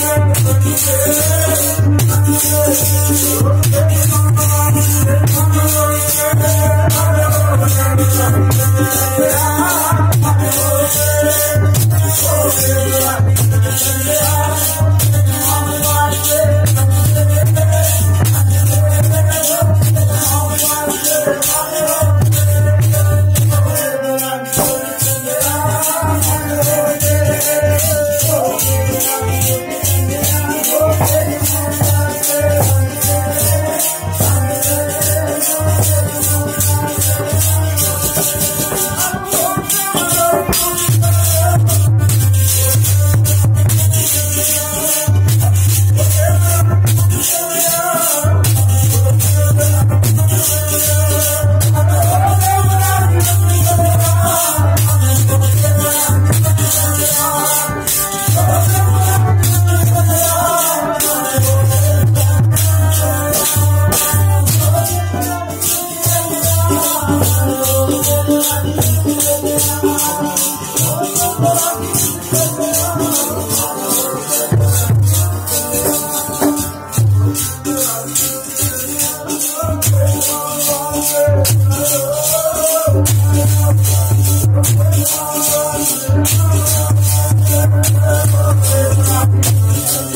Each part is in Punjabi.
Thank you.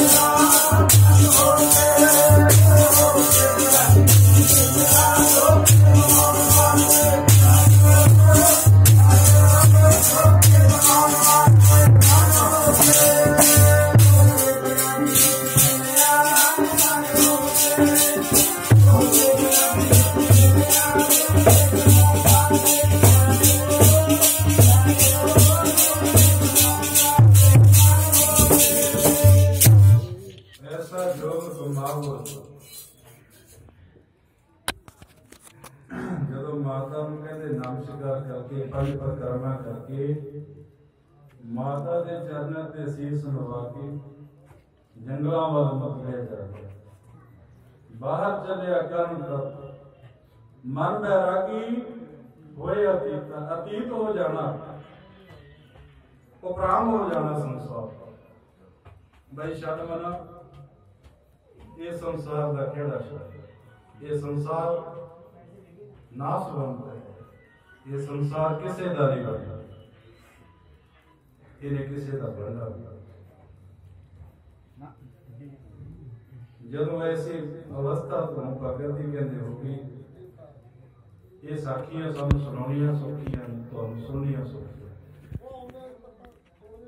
ਐਸਾ ਮਾਤਾ ਨੂੰ ਕਹਿੰਦੇ ਨਮਸਕਾਰ ਕਰਕੇ, ਪੰਜ ਪ੍ਰਕਰਮਾ ਕਰਕੇ, ਮਾਤਾ ਦੇ ਚਰਨਾਂ ਤੇ ਸੀਸ ਨਵਾ ਕੇ, ਜੰਗਲਾਂ ਵੱਲ ਨਿਕਲਿਆ ਜਾਂਦਾ ਬਾਹਰ ਚੱਲਿਆ ਕਰਨ ਤੱਕ ਮਨ ਬੈਰਾਗੀ ਹੋਏ ਅਤੀਤ ਅਤੀਤ ਹੋ ਜਾਣਾ, ਉਪਰਾਮ ਹੋ ਜਾਣਾ ਸੰਸਾਰ ਬਈ ਛੱਡ ਮਨਾ, ਇਹ ਸੰਸਾਰ ਦਾ ਕਿਹੜਾ ਸ਼ਬਦ ਇਹ ਸੰਸਾਰ ਨਾਸਵੰਤ ਹੈ ਇਹ ਸੰਸਾਰ ਕਿਸੇ ਦਾ ਨਹੀਂ ਬਣਦਾ। ਇਹਨੇ ਕਿਸੇ ਦਾ ਬਣਦਾ ਜਦੋਂ ਐਸੀ ਅਵਸਥਾ ਤੋਂ ਪ੍ਰਗਤੀ ਕਹਿੰਦੇ ਹੋ ਕਿ ਇਹ ਸਾਖੀਆਂ ਸਾਨੂੰ ਸੁਣਾਉਣੀਆਂ ਸੌਖੀਆਂ, ਤੁਹਾਨੂੰ ਸੁਣਨੀਆਂ ਸੌਖੀਆਂ।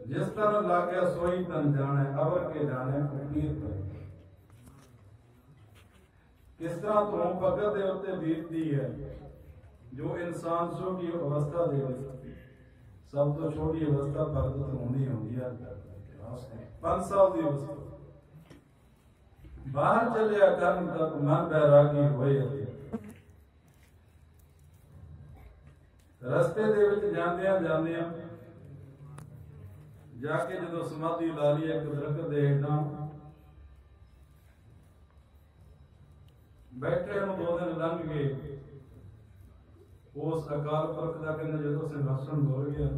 ਜਿਸ ਤਰ੍ਹਾਂ ਲੱਗਿਆ ਸੋਈ ਤਨ ਜਾਣੇ, ਅਵਰ ਕੇ ਜਾਣੇ, ਫਕੀਰ ਤੇ ਤਰ੍ਹਾਂ ਤੋਂ ਭਗਤ ਦੇ ਉੱਤੇ ਬੀਤਦੀ ਹੈ, ਜੋ ਇਨਸਾਨ ਛੋਟੀ ਅਵਸਥਾ ਦੇ ਵਿੱਚ ਸਭ ਤੋਂ ਛੋਟੀ ਅਵਸਥਾ ਭਗਤ ਤੋਂ ਹੁੰਦੀ ਹੈ 5 ਸਾਲ ਦੀ ਅਵਸਥਾ। ਬਾਹਰ ਚੱਲਿਆ ਕਰਨ ਤੱਕ ਮਨ ਬੈਰਾਗੀ ਹੋਏ ਰਸਤੇ ਦੇ ਵਿੱਚ ਜਾਂਦਿਆਂ ਜਾਂਦਿਆਂ ਜਾ ਕੇ ਜਦੋਂ ਸਮਾਧੀ ਲਾ ਲਈ, ਇੱਕ ਦਰਖਤ ਦੇ ਹੇਠਾਂ ਬੈਠੇ ਨੂੰ ਦੋ ਦਿਨ ਲੰਘ ਗਏ। ਉਸ ਅਕਾਲ ਪੁਰਖ ਦਾ ਕਹਿੰਦੇ, ਜਦੋਂ ਸਿੰਘਾਸਣ ਹੋ ਗਿਆ।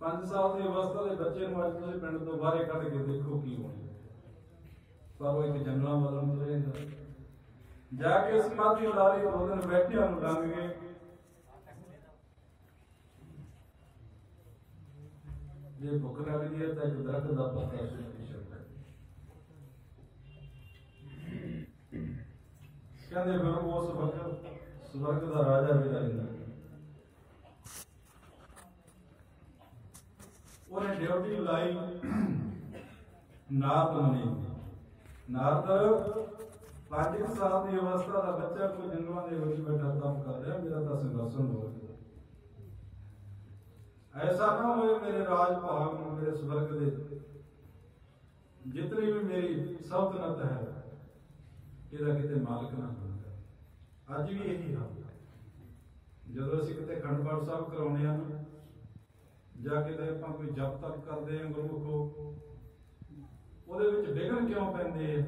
ਪੰਜ ਸਾਲ ਦੀ ਅਵਸਥਾ ਦੇ ਬੱਚੇ ਨੂੰ ਅੱਜ ਤੁਸੀਂ ਪਿੰਡ ਤੋਂ ਬਾਹਰ ਕੱਢ ਕੇ ਦੇਖੋ ਕੀ ਹੋਣਾ। ਪਰ ਉਹ ਇੱਕ ਜੰਗਲਾਂ ਵੱਲ ਨੂੰ ਤੁਰੇ ਜਾ ਕੇ ਸਮਾਧੀ ਲਾ ਲਈ ਦੋ ਦਿਨ ਬੈਠਿਆਂ ਨੂੰ ਲੰਘ ਗਏ। ਜੇ ਭੁੱਖ ਲੱਗਦੀ ਹੈ ਤਾਂ ਇੱਕ ਦਰਖਤ ਦਾ ਪੱਤਾ ਸੁੱਟ ਕਹਿੰਦੇ ਫਿਰ ਉਸ ਵਕਤ ਸਵਰਗ ਦਾ ਰਾਜਾ ਵੀ ਰਹਿੰਦਾ। ਉਹਨੇ ਡਿਊਟੀ ਲਾਈ ਨਾਰਦ ਮੁਨੀ ਨਾਰਦ ਪੰਜ ਸਾਲ ਦੀ ਅਵਸਥਾ ਦਾ ਬੱਚਾ ਕੋਈ ਜੰਗਲਾਂ ਦੇ ਵਿੱਚ ਬੈਠਾ ਕੰਮ ਕਰ ਰਿਹਾ, ਮੇਰਾ ਤਾਂ ਸਿੰਘਾਸਨ ਹੋ ਗਿਆ। ਐਸਾ ਨਾ ਹੋਏ ਮੇਰੇ ਰਾਜ ਭਾਗ ਨੂੰ ਮੇਰੇ ਸਵਰਗ ਦੇ ਜਿਤਨੀ ਵੀ ਮੇਰੀ ਸਲਤਨਤ ਹੈ ਇਹਦਾ ਕਿਤੇ ਮਾਲਕ ਨਾ ਬਣਦਾ ਅੱਜ ਵੀ ਇਹੀ ਹਾਲ ਜਦੋਂ ਅਸੀਂ ਕਿਤੇ ਖੰਡ ਪਾਠ ਸਾਹਿਬ ਕਰਾਉਣੇ ਆ ਨਾ, ਜਾਂ ਕਿਤੇ ਆਪਾਂ ਕੋਈ ਜਪ ਤਪ ਕਰਦੇ ਹਾਂ ਗੁਰਮੁਖੋ ਉਹਦੇ ਵਿੱਚ ਵਿਘਨ ਕਿਉਂ ਪੈਂਦੇ ਆ?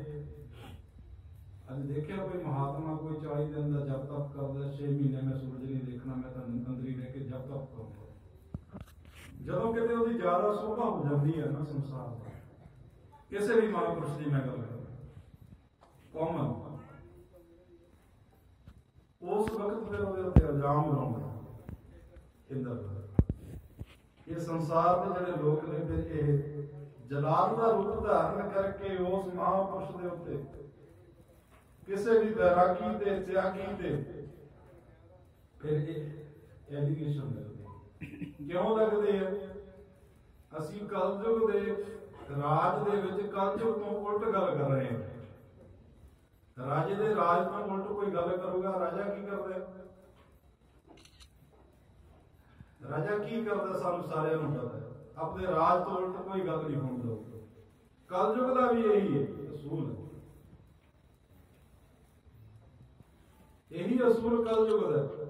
ਅੱਜ ਦੇਖਿਆ ਕੋਈ ਮਹਾਤਮਾ ਕੋਈ 40 ਦਿਨ ਦਾ ਜਪ ਤਪ ਕਰਦਾ 6 ਮਹੀਨੇ ਮੈਂ ਸੂਰਜ ਨਹੀਂ ਦੇਖਣਾ ਮੈਂ ਤਾਂ ਅੰਦਰ ਹੀ ਰਹਿ ਕੇ ਜਪ ਤਪ ਕਰੂੰਗਾ। ਜਦੋਂ ਕਿਤੇ ਉਹਦੀ ਜ਼ਿਆਦਾ ਸੋਭਾ ਹੋ ਜਾਂਦੀ ਹੈ ਨਾ ਸੰਸਾਰ ਦਾ ਕਿਸੇ ਵੀ ਮਹਾਂਪੁਰਸ਼ ਦੀ ਮੈਂ ਗੱਲ ਕਰਦਾ ਕਾਮਨ ਉਸ ਵਕਤ ਫਿਰ ਉਹਦੇ ਉੱਤੇ ਇਲਜ਼ਾਮ ਲਾਉਂਦਾ ਇੰਦਰ ਇਹ ਸੰਸਾਰ ਦੇ ਜਿਹੜੇ ਲੋਕ ਨੇ ਫਿਰ ਇਹ ਜਲਾਲ ਦਾ ਰੂਪ ਧਾਰਨ ਕਰਕੇ ਉਸ ਮਹਾਂਪੁਰਸ਼ ਦੇ ਉੱਤੇ ਕਿਸੇ ਵੀ ਬੈਰਾਗੀ ਤੇ ਤਿਆਗੀ ਤੇ ਫਿਰ ਇਹ ਐਲੀਗੇਸ਼ਨ ਲੱਗਦੇ ਕਿਉਂ ਲੱਗਦੇ ਆ? ਅਸੀਂ ਕਲਯੁਗ ਦੇ ਰਾਜ ਦੇ ਵਿੱਚ ਕਲਯੁਗ ਤੋਂ ਉਲਟ ਗੱਲ ਕਰ ਰਹੇ ਹਾਂ। ਰਾਜੇ ਦੇ ਰਾਜ ਨਾਲ ਉਲਟ ਕੋਈ ਗੱਲ ਕਰੂਗਾ? ਰਾਜਾ ਕੀ ਕਰਦਾ? ਰਾਜਾ ਕੀ ਕਰਦਾ ਸਾਨੂੰ ਸਾਰਿਆਂ ਨੂੰ ਪਤਾ ਹੈ। ਆਪਣੇ ਰਾਜ ਤੋਂ ਉਲਟ ਕੋਈ ਗੱਲ ਨਹੀਂ ਹੋਣ ਦਊਗਾ ਕਲਯੁਗ ਦਾ ਵੀ ਇਹੀ ਹੈ, ਅਸੂਲ ਹੈ। ਇਹੀ ਅਸੂਲ ਕਲਯੁਗ ਦਾ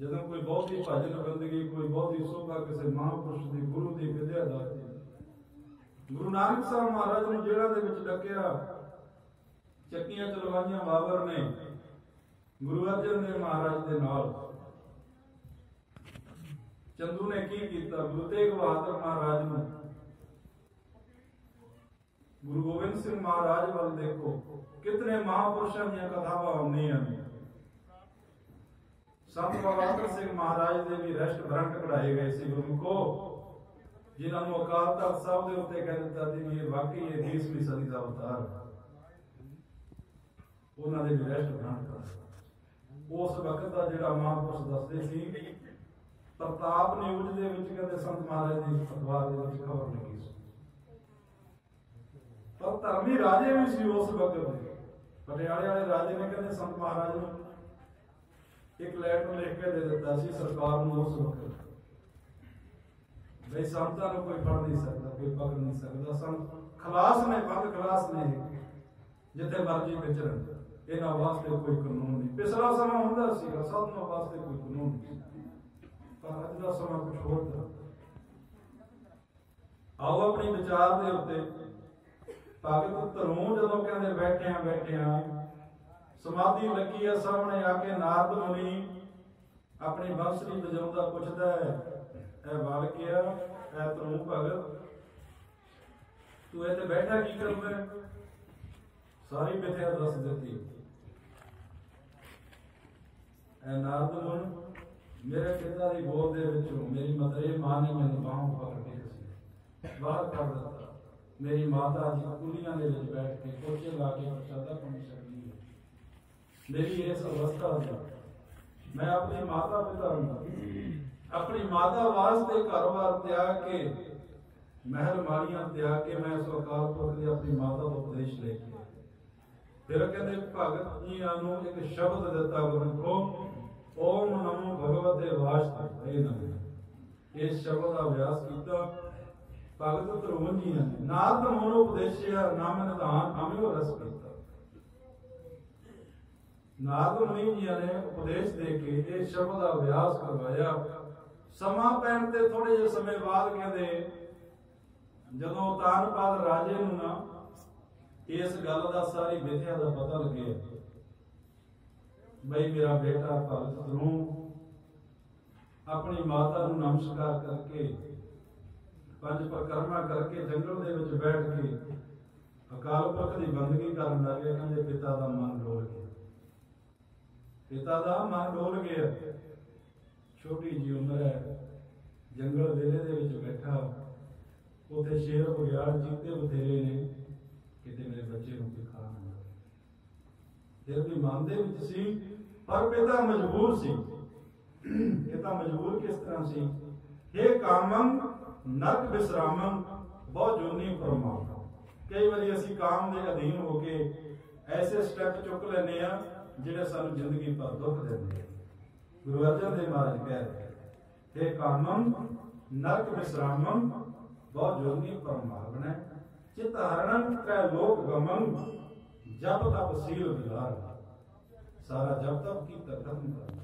ਜਦੋਂ ਕੋਈ ਬਹੁਤੀ ਭਜਨ ਬੰਦਗੀ, ਕੋਈ ਬਹੁਤੀ ਸੋਭਾ ਕਿਸੇ ਮਹਾਂਪੁਰਸ਼ ਦੀ, ਗੁਰੂ ਦੀ ਵਿਦਿਆ ਦਾ। ਗੁਰੂ ਨਾਨਕ ਸਾਹਿਬ ਮਹਾਰਾਜ ਨੂੰ ਜਿਹੜਾ ਦੇ ਵਿੱਚ ਡੱਕਿਆ ਚੱਕੀਆਂ ਚਲਵਾਈਆਂ ਬਾਬਰ ਨੇ ਗੁਰੂ ਅਰਜਨ ਦੇਵ ਮਹਾਰਾਜ ਦੇ ਨਾਲ। ਚੰਦੂ ਨੇ ਕੀ ਕੀਤਾ? ਗੁਰੂ ਤੇਗ ਬਹਾਦਰ ਮਹਾਰਾਜ ਨੂੰ ਗੁਰੂ ਗੋਬਿੰਦ ਸਿੰਘ ਮਹਾਰਾਜ ਵੱਲ ਦੇਖੋ। ਕਿਤਨੇ ਮਹਾਪੁਰਸ਼ਾਂ ਦੀਆਂ ਕਥਾਵਾਂ ਆਉਂਦੀਆਂ ਨੇ। ਸੰਤ ਬਹਾਦਰ ਸਿੰਘ ਮਹਾਰਾਜ ਦੇ ਵੀ ਰਸ਼ਟ ਬਰੰਟ ਕਢਾਏ ਗਏ ਸੀ ਗੁਰਮੁਖੋ, ਜਿਨ੍ਹਾਂ ਨੂੰ ਅਕਾਲ ਤਖਤ ਸਾਹਿਬ ਦੇ ਉੱਤੇ ਕਹਿ ਦਿੱਤਾ ਸੀ ਵੀ ਇਹ ਵਾਕਈ ਇਹ 20ਵੀਂ ਸਦੀ ਦਾ ਅਵਤਾਰ ਹੈ। ਉਹਨਾਂ ਦੇ ਵੀ ਰਸ਼ਟ ਕਰ ਉਸ ਵਕਤ ਦਾ ਜਿਹੜਾ ਮਹਾਂਪੁਰਸ਼ ਦੱਸਦੇ ਸੀ, ਪ੍ਰਤਾਪ ਨਿਊਜ਼ ਦੇ ਵਿੱਚ ਕਹਿੰਦੇ ਸੰਤ ਮਹਾਰਾਜ ਦੀ ਅਖਬਾਰ ਦੇ ਵਿੱਚ ਖਬਰ ਲੱਗੀ ਸੀ। ਪਰ ਧਰਮੀ ਰਾਜੇ ਵੀ ਸੀ ਉਸ ਵਕਤ ਦੇ। ਪਟਿਆਲੇ ਵਾਲੇ ਰਾਜੇ ਨੇ ਕਹਿੰਦੇ ਸੰਤ ਮਹਾਰਾਜ ਨੂੰ ਇੱਕ ਲੈਟਰ ਲਿਖ ਕੇ ਦੇ ਦਿੱਤਾ ਸੀ, ਸਰਕਾਰ ਨੂੰ ਉਸ ਵਕਤ। ਬਈ ਸੰਤਾਂ ਨੂੰ ਕੋਈ ਫੜ ਨਹੀਂ ਸਕਦਾ, ਕੋਈ ਪਕੜ ਨਹੀਂ ਸਕਦਾ। ਸੰਤ ਖਲਾਸ ਨੇ ਬੰਦ ਖਲਾਸ ਨੇ, ਜਿੱਥੇ ਮਰਜ਼ੀ ਵਿਚਰਨ ਇਹਨਾਂ ਵਾਸਤੇ ਕੋਈ ਕਾਨੂੰਨ ਨਹੀਂ। ਪਿਛਲਾ ਸਮਾਂ ਹੁੰਦਾ ਸੀ ਸਭ ਵਾਸਤੇ ਕੋਈ ਕਾਨੂੰਨ ਨਹੀਂ। ਪਰ ਅੱਜ ਦਾ ਸਮਾਂ ਕੁਝ ਹੋਰ ਤਰ੍ਹਾਂ ਆਓ ਆਪਣੀ ਵਿਚਾਰ ਦੇ ਉੱਤੇ। ਭਗਤ ਧਰੋਂ ਜਦੋਂ ਕਹਿੰਦੇ ਬੈਠਿਆਂ ਬੈਠਿਆਂ, ਸਮਾਧੀ ਲੱਗੀ ਆ ਸਾਹਮਣੇ ਆ ਕੇ ਨਾਰਦ ਮੁਨੀ, ਆਪਣੀ ਬੰਸਰੀ ਵਜਾਉਂਦਾ ਪੁੱਛਦਾ ਹੈ, ਇਹ ਬਾਲਕਿਆ ਇਹ ਧਰੋਂ ਭਗਤ? ਤੂੰ ਇੱਥੇ ਬੈਠਾ ਕੀ ਕਰਦਾ ਸਾਰੀ ਮਿਥਿਆ ਦੱਸ ਦਿੱਤੀ। ਇਹ ਨਾਰਦ ਮੇਰੇ ਪਿਤਾ ਦੀ ਗੋਦ ਦੇ ਵਿੱਚੋਂ ਮੇਰੀ ਮਤਰੇ ਮਾਂ ਨੇ ਮੈਨੂੰ ਬਾਹੋਂ ਪਕੜ ਕੇ ਸੀ। ਬਾਹਰ ਕਰ ਦਿੱਤਾ। ਮੇਰੀ ਮਾਤਾ ਜੀ ਕੁਲੀਆਂ ਦੇ ਵਿੱਚ ਬੈਠ ਕੇ ਕੋਚੇ ਲਾ ਕੇ ਪ੍ਰਸ਼ਾਦਾ ਪਾਣੀ ਸਕਦੀ ਹੈ। ਮੇਰੀ ਇਸ ਅਵਸਥਾ ਦਾ ਮੈਂ ਆਪਣੀ ਮਾਤਾ ਪਿਤਾ ਨੂੰ ਆਪਣੀ ਮਾਤਾ ਵਾਸਤੇ ਘਰ-ਬਾਰ ਤਿਆਗ ਕੇ ਮਹਿਲ ਮਾਲੀਆਂ ਤਿਆਗ ਕੇ ਮੈਂ ਉਸ ਅਕਾਲ ਆਪਣੀ ਮਾਤਾ ਤੋਂ ਉਪਦੇਸ਼ ਲੈ ਕੇ ਫਿਰ ਕਹਿੰਦੇ, ਭਗਤ ਜੀਆਂ ਨੂੰ ਇੱਕ ਸ਼ਬਦ ਦਿੱਤਾ ਗੁਰੂ ਕੋ ਓਮ ਨਮੋ ਭਗਵਤੇ ਵਾਸਤੇ ਨਮੋ ਇਸ ਸ਼ਬਦ ਦਾ ਅਭਿਆਸ ਕੀਤਾ। ਭਗਤ ਧਰੋਂ ਜੀ ਨੇ ਨਾਰਦ ਮੋਨ ਉਪਦੇਸ਼ਿਆ ਨਾਮ ਨਿਧਾਨ ਅਮਿਓ ਰਸ ਕੀਤਾ। ਨਾਰਦ ਮੁਨੀ ਜੀ ਨੇ ਉਪਦੇਸ਼ ਦੇ ਕੇ ਇਹ ਸ਼ਬਦ ਦਾ ਅਭਿਆਸ ਕਰਵਾਇਆ। ਸਮਾਂ ਪੈਣ ਤੇ ਥੋੜੇ ਜਿਹੇ ਸਮੇਂ ਬਾਅਦ ਕਹਿੰਦੇ, ਜਦੋਂ ਤਾਨਪਾਲ ਰਾਜੇ ਨੂੰ ਨਾ ਇਸ ਗੱਲ ਦਾ ਸਾਰੀ ਵਿਧਿਆ ਦਾ ਪਤਾ ਲੱਗਿਆ ਬਈ ਮੇਰਾ ਬੇਟਾ ਭਗਤ ਨੂੰ ਆਪਣੀ ਮਾਤਾ ਨੂੰ ਨਮਸਕਾਰ ਕਰਕੇ, ਪੰਜ ਪ੍ਰਕਰਮਾ ਕਰਕੇ ਜੰਗਲ ਦੇ ਵਿੱਚ ਬੈਠ ਕੇ ਅਕਾਲ ਪੁਰਖ ਦੀ ਬੰਦਗੀ ਕਰਨ ਲੱਗੇ ਦੇ ਪਿਤਾ ਦਾ ਮਨ ਡੋਲ ਗਿਆ। ਪਿਤਾ ਦਾ ਮਨ ਡੋਲ ਗਿਆ। ਛੋਟੀ ਜੀ ਉਮਰ ਹੈ, ਜੰਗਲ ਵੇਲੇ ਦੇ ਵਿੱਚ ਬੈਠਾ। ਉੱਥੇ ਸ਼ੇਰ ਬਗਿਆੜ ਜੀਤੇ ਬਥੇਰੇ ਨੇ। ਕਿਤੇ ਮੇਰੇ ਬੱਚੇ ਨੂੰ ਕੋਈ ਖਾ ਨਾ ਫਿਰ ਵੀ ਮਨ ਦੇ ਵਿੱਚ ਸੀ ਪਰ ਪਿਤਾ ਮਜਬੂਰ ਸੀ। ਪਿਤਾ ਮਜਬੂਰ ਕਿਸ ਤਰ੍ਹਾਂ ਸੀ? हे ਕਾਮੰ ਨਰਕ ਵਿਸਰਾਮੰ ਬਹੁਤ ਜੋਨੀ ਪਰਮਾਤਮਾ ਕਈ ਵਾਰੀ ਅਸੀਂ ਕਾਮ ਦੇ ਅਧੀਨ ਹੋ ਕੇ ਐਸੇ ਸਟੈਪ ਚੁੱਕ ਲੈਨੇ ਆ ਜਿਹੜੇ ਸਾਨੂੰ ਜ਼ਿੰਦਗੀ ਭਰ ਦੁੱਖ ਦਿੰਦੇ ਆ। ਗੁਰੂ ਅਰਜਨ ਦੇਵ ਮਹਾਰਾਜ ਕਹਿ ਰਹੇ ਇਹ ਕਾਮੰ ਨਰਕ ਵਿਸਰਾਮੰ ਬਹੁਤ ਜੋਨੀ ਪਰਮਾਤਮਾ ਚਿਤ ਹਰਣੰ ਕੈ ਲੋਕ ਗਮੰ, ਜਪ ਤਪ ਸੀਲ ਵਿਹਾਰ। ਸਾਰਾ ਜਪ ਤਪ ਕੀ ਖਤਮ ਕਰ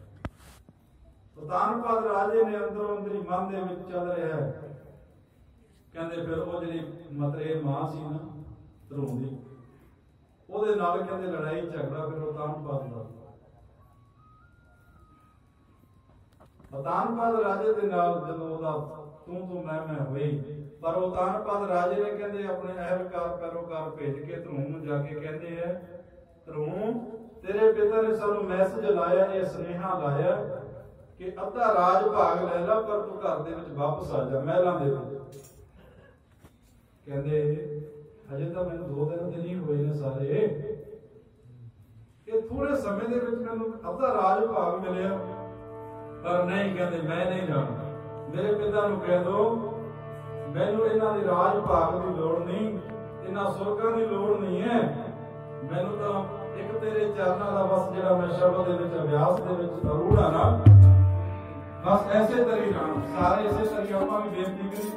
ਪਤਾਨਪਾਦ ਰਾਜੇ ਨੇ ਅੰਦਰੋਂ ਅੰਦਰੀ ਮਨ ਦੇ ਵਿੱਚ ਚੱਲ ਰਿਹਾ ਹੈ। ਕਹਿੰਦੇ ਫਿਰ ਉਹ ਜਿਹੜੀ ਮਤਰੇ ਮਾਂ ਸੀ ਨਾ ਧਰੂੰਦੀ ਉਹਦੇ ਨਾਲ ਕਹਿੰਦੇ ਲੜਾਈ ਝਗੜਾ ਫਿਰ ਉਹ ਤਾਨਪਾਦ ਦਾ। ਪਤਾਨਪਾਦ ਰਾਜੇ ਦੇ ਨਾਲ ਜਦੋਂ ਉਹਦਾ ਤੂੰ ਤੂੰ ਮੈਂ ਮੈਂ ਹੋਈ ਪਰ ਉਹ ਤਾਨਪਾਦ ਰਾਜੇ ਨੇ ਕਹਿੰਦੇ ਆਪਣੇ ਅਹਿਲਕਾਰ ਪੈਰੋਕਾਰ ਭੇਜ ਕੇ ਧਰੂਮ ਨੂੰ ਜਾ ਕੇ ਕਹਿੰਦੇ ਆ ਧਰੂਮ ਤੇਰੇ ਪਿਤਾ ਨੇ ਸਾਨੂੰ ਮੈਸੇਜ ਲਾਇਆ, ਇਹ ਸੁਨੇਹਾ ਲਾਇਆ ਕਿ ਅੱਧਾ ਰਾਜ ਭਾਗ ਲੈ ਲੈ, ਪਰ ਤੂੰ ਘਰ ਦੇ ਵਿੱਚ ਵਾਪਸ ਆ ਜਾ, ਮਹਿਲਾਂ ਦੇ ਵਿੱਚ। ਕਹਿੰਦੇ, ਹਜੇ ਤਾਂ ਮੈਨੂੰ ਦੋ ਦਿਨ ਤੇ ਨਹੀਂ ਹੋਏ ਨੇ ਸਾਰੇ। ਇਹ ਥੋੜੇ ਸਮੇਂ ਦੇ ਵਿੱਚ ਮੈਨੂੰ ਅੱਧਾ ਰਾਜ ਭਾਗ ਮਿਲਿਆ। ਪਰ ਨਹੀਂ ਕਹਿੰਦੇ, ਮੈਂ ਨਹੀਂ ਜਾਣਾ ਮੇਰੇ ਪਿਤਾ ਨੂੰ ਕਹਿ ਦੋ, ਮੈਨੂੰ ਇਹਨਾਂ ਦੀ ਰਾਜ ਭਾਗ ਦੀ ਲੋੜ ਨਹੀਂ, ਇਹਨਾਂ ਸੁਰਗਾਂ ਦੀ ਲੋੜ ਨਹੀਂ ਹੈ। ਮੈਨੂੰ ਤਾਂ ਇੱਕ ਤੇਰੇ ਚਰਨਾਂ ਦਾ ਬਸ ਜਿਹੜਾ ਮੈਂ ਸ਼ਬਦ ਦੇ ਵਿੱਚ, ਅਭਿਆਸ ਦੇ ਵਿੱਚ ਜ਼ਰੂਰ ਆ ਨਾ ਬਸ ਐਸੇ ਤਰੀਕੇ ਨਾਲ ਸਾਰੇ ਇਸੇ ਤਰੀਕੇ ਆਪਾਂ ਵੀ ਬੇਨਤੀ ਕਰੀ।